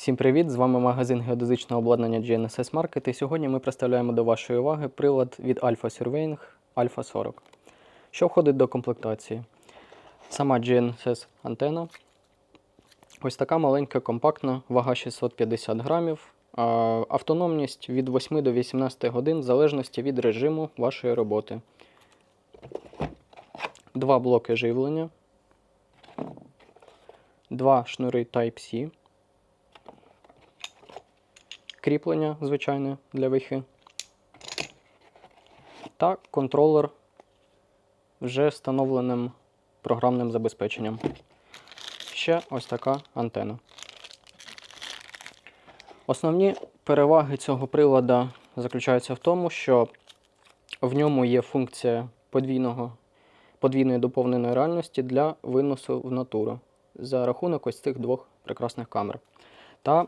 Всім привіт! З вами магазин геодезичного обладнання GNSS Market. І сьогодні ми представляємо до вашої уваги прилад від Alpha Surveying Alpha 40. Що входить до комплектації? Сама GNSS антена. Ось така маленька, компактна, вага 650 грамів. Автономність від 8 до 18 годин в залежності від режиму вашої роботи. Два блоки живлення. Два шнури Type-C кріплення звичайне для вихи. Та контролер вже встановленим програмним забезпеченням. Ще ось така антена. Основні переваги цього приладу заключаються в тому, що в ньому є функція подвійного, подвійної доповненої реальності для виносу в натуру за рахунок ось цих двох прекрасних камер. Та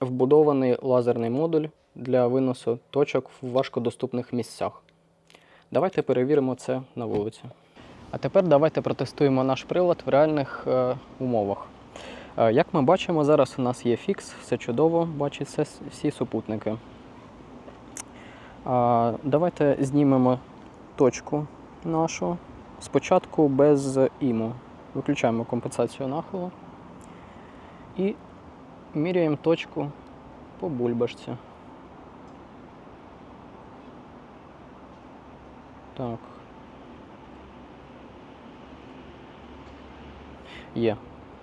вбудований лазерний модуль для виносу точок в важкодоступних місцях. Давайте перевіримо це на вулиці. А тепер давайте протестуємо наш прилад в реальних е, умовах. Е, як ми бачимо, зараз у нас є фікс, все чудово, бачиться с- всі супутники. А, давайте знімемо точку нашу. Спочатку без іму. Виключаємо компенсацію нахилу. І міряємо точку по бульбашці. Так. Є.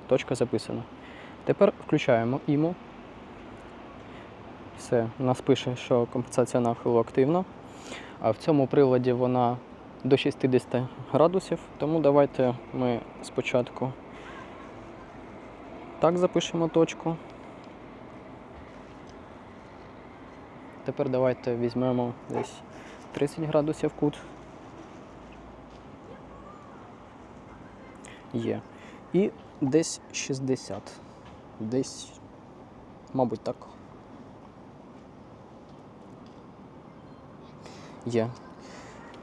Точка записана. Тепер включаємо іму. Все, у нас пише, що компенсація нахилу активна. А в цьому приладі вона до 60 градусів, тому давайте ми спочатку так запишемо точку. Тепер давайте візьмемо десь 30 градусів кут. Є. І десь 60. Десь, мабуть, так. Є.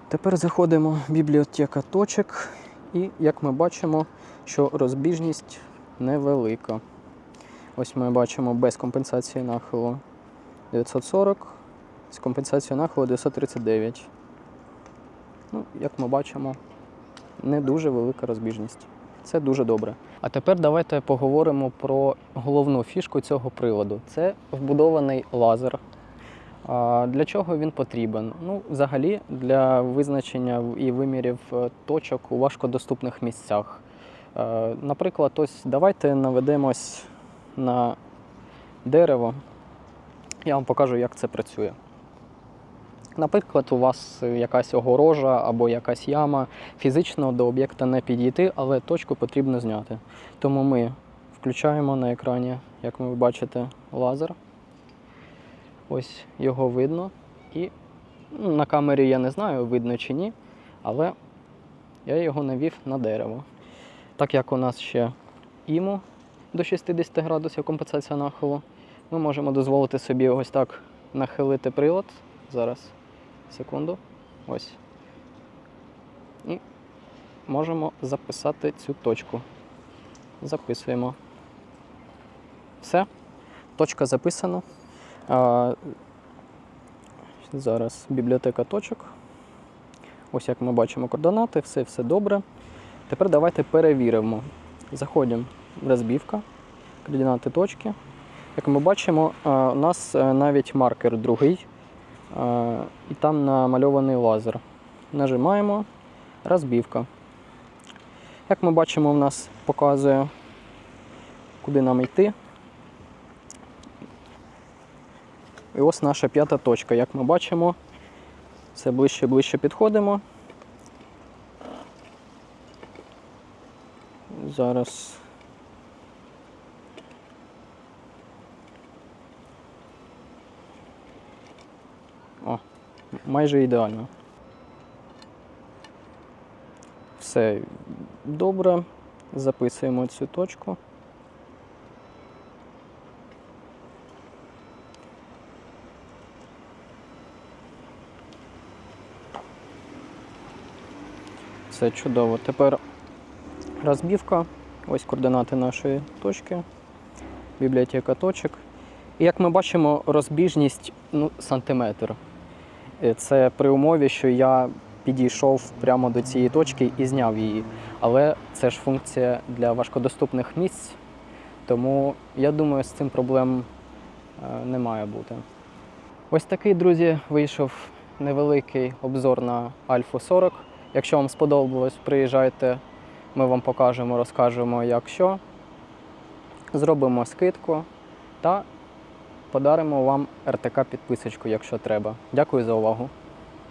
Тепер заходимо в бібліотека точок, і як ми бачимо, що розбіжність невелика. Ось ми бачимо без компенсації нахилу 940, з компенсацією нахилу 939. Ну, як ми бачимо, не дуже велика розбіжність. Це дуже добре. А тепер давайте поговоримо про головну фішку цього приладу. Це вбудований лазер. Для чого він потрібен? Ну, взагалі, для визначення і вимірів е, точок у важкодоступних місцях. Е, Наприклад, ось давайте наведемось на дерево. Я вам покажу, як це працює. Наприклад, у вас якась огорожа або якась яма. Фізично до об'єкта не підійти, але точку потрібно зняти. Тому ми включаємо на екрані, як ви бачите, лазер. Ось його видно. І ну, на камері я не знаю, видно чи ні, але я його навів на дерево. Так як у нас ще іму до 60 градусів компенсація нахилу, ми можемо дозволити собі ось так нахилити прилад. Зараз, секунду. Ось. І можемо записати цю точку. Записуємо. Все. Точка записана. А, зараз бібліотека точок. Ось як ми бачимо координати, все, все добре. Тепер давайте перевіримо. Заходимо в розбівка, координати точки. Як ми бачимо, у нас е, навіть маркер другий, і там намальований лазер. Нажимаємо розбівка. Як ми бачимо, у нас показує, куди нам йти. І ось наша п'ята точка. Як ми бачимо, все ближче і ближче підходимо. Зараз. О, майже ідеально. Все добре. Записуємо цю точку. Все чудово. Тепер розбівка. Ось координати нашої точки. бібліотека точок. І як ми бачимо, розбіжність ну, сантиметр. Е, Це при умові, що я підійшов прямо до цієї точки і зняв її. Але це ж функція для важкодоступних місць, тому я думаю, з цим проблем е, не має бути. Ось такий, друзі, вийшов невеликий обзор на Альфу 40. Якщо вам сподобалось, приїжджайте, ми вам покажемо, розкажемо, як що. Зробимо скидку та подаримо вам РТК підписочку, якщо треба. Дякую за увагу.